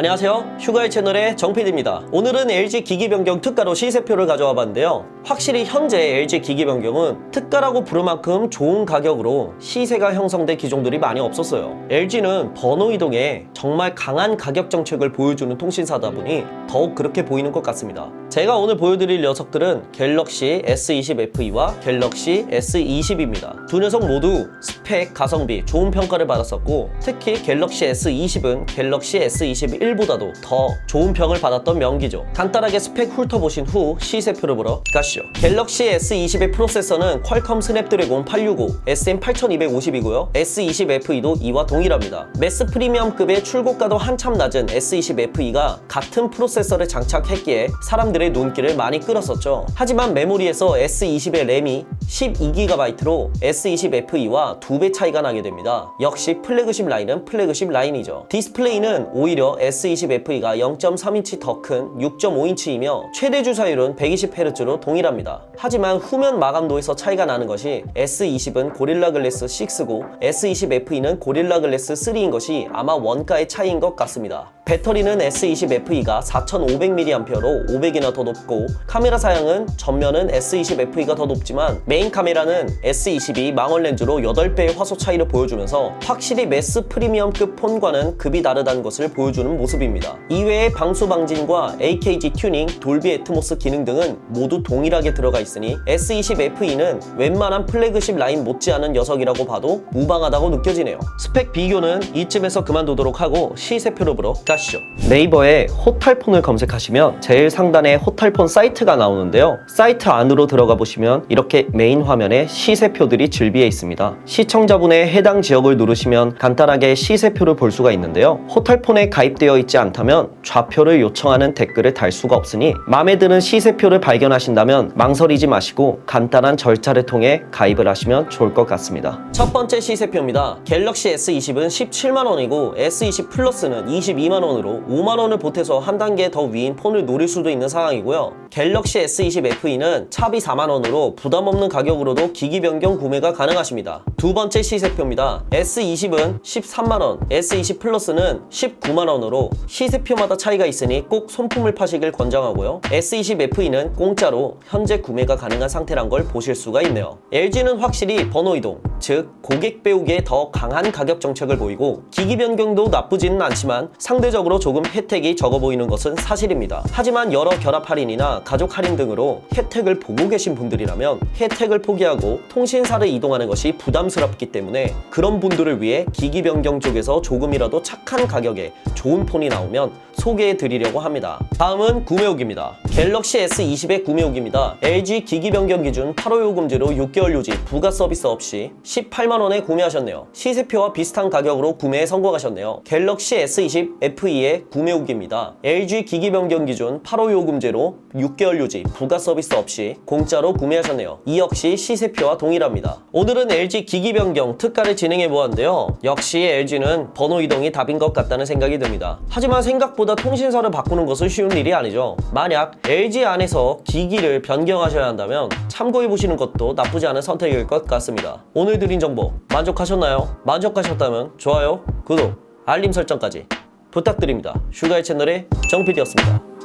안녕하세요. 휴가의 채널의 정PD입니다. 오늘은 LG 기기 변경 특가로 시세표를 가져와 봤는데요. 확실히 현재 LG 기기 변경은 특가라고 부를 만큼 좋은 가격으로 시세가 형성된 기종들이 많이 없었어요. LG는 번호 이동에 정말 강한 가격 정책을 보여주는 통신사다 보니 더욱 그렇게 보이는 것 같습니다. 제가 오늘 보여드릴 녀석들은 갤럭시 S20 FE와 갤럭시 S20입니다. 두 녀석 모두 스펙, 가성비 좋은 평가를 받았었고 특히 갤럭시 S20은 갤럭시 S21 보다도 더 좋은 평을 받았던 명기죠. 간단하게 스펙 훑어보신 후 시세표를 보러 가시죠. 갤럭시 S20의 프로세서는 퀄컴 스냅드래곤 865, SM8250이고요. S20 FE도 이와 동일합니다. 매스 프리미엄급의 출고가도 한참 낮은 S20 FE가 같은 프로세서를 장착했기에 사람들의 눈길을 많이 끌었었죠. 하지만 메모리에서 S20의 램이 12GB로 S20 FE와 두배 차이가 나게 됩니다. 역시 플래그십 라인은 플래그십 라인이죠. 디스플레이는 오히려 S20 FE가 0.3인치 더 큰 6.5인치이며 최대 주사율은 120Hz로 동일합니다. 하지만 후면 마감도에서 차이가 나는 것이 S20은 고릴라 글래스 6고 S20 FE는 고릴라 글래스 3인 것이 아마 원가의 차이인 것 같습니다. 배터리는 S20 FE가 4500mAh로 500이나 더 높고 카메라 사양은 전면은 S20 FE가 더 높지만 메인 카메라는 S20이 망원 렌즈로 8배의 화소 차이를 보여주면서 확실히 매스 프리미엄급 폰과는 급이 다르다는 것을 보여주는 모습입니다. 이외에 방수 방진과 AKG 튜닝, 돌비 애트모스 기능 등은 모두 동일하게 들어가 있으니 S20 FE는 웬만한 플래그십 라인 못지않은 녀석이라고 봐도 무방하다고 느껴지네요. 스펙 비교는 이쯤에서 그만두도록 하고 시세표로 보러 가시 죠. 네이버에 호탈폰을 검색하시면 제일 상단에 호탈폰 사이트가 나오는데요. 사이트 안으로 들어가 보시면 이렇게 메인 화면에 시세표들이 즐비해 있습니다. 시청자분의 해당 지역을 누르시면 간단하게 시세표를 볼 수가 있는데요. 호탈폰에 가입되어 있지 않다면 좌표를 요청하는 댓글을 달 수가 없으니 마음에 드는 시세표를 발견하신다면 망설이지 마시고 간단한 절차를 통해 가입을 하시면 좋을 것 같습니다. 첫 번째 시세표입니다. 갤럭시 S20은 17만 원이고 S20 플러스는 22만 원 으로 5만 원을 보태서 한 단계 더 위인 폰을 노릴 수도 있는 상황이고요. 갤럭시 S20 FE는 차비 4만 원으로 부담 없는 가격으로도 기기 변경 구매가 가능하십니다. 두 번째 시세표입니다. S20은 13만 원, S20 플러스는 19만 원으로 시세표마다 차이가 있으니 꼭 손품을 파시길 권장하고요. S20 FE는 공짜로 현재 구매가 가능한 상태란 걸 보실 수가 있네요. LG는 확실히 번호 이동, 즉 고객 배우기에 더 강한 가격 정책을 보이고 기기 변경도 나쁘지는 않지만 상대적으로 조금 혜택이 적어 보이는 것은 사실입니다. 하지만 여러 결합 할인이나 가족 할인 등으로 혜택을 보고 계신 분들이라면 혜택을 포기하고 통신사를 이동하는 것이 부담스럽기 때문에 그런 분들을 위해 기기 변경 쪽에서 조금이라도 착한 가격에 좋은 폰이 나오면 소개해 드리려고 합니다. 다음은 구매 후기입니다. 갤럭시 S20의 구매 후기입니다. LG 기기 변경 기준 8호 요금제로 6개월 유지 부가 서비스 없이 18만 원에 구매하셨네요. 시세표와 비슷한 가격으로 구매에 성공하셨네요. 갤럭시 S20 FE의 구매 후기입니다. LG 기기 변경 기준 8호 요금제로 6개월 유지 부가 서비스 없이 공짜로 구매하셨네요. 이 역시 시세표와 동일합니다. 오늘은 LG 기기 변경 특가를 진행해 보았는데요. 역시 LG는 번호 이동이 답인 것 같다는 생각이 듭니다. 하지만 생각보다 통신사를 바꾸는 것은 쉬운 일이 아니죠. 만약 LG 안에서 기기를 변경하셔야 한다면 참고해 보시는 것도 나쁘지 않은 선택일 것 같습니다. 오늘 드린 정보 만족하셨나요? 만족하셨다면 좋아요, 구독, 알림 설정까지 부탁드립니다. 슈가의 채널의 정PD였습니다.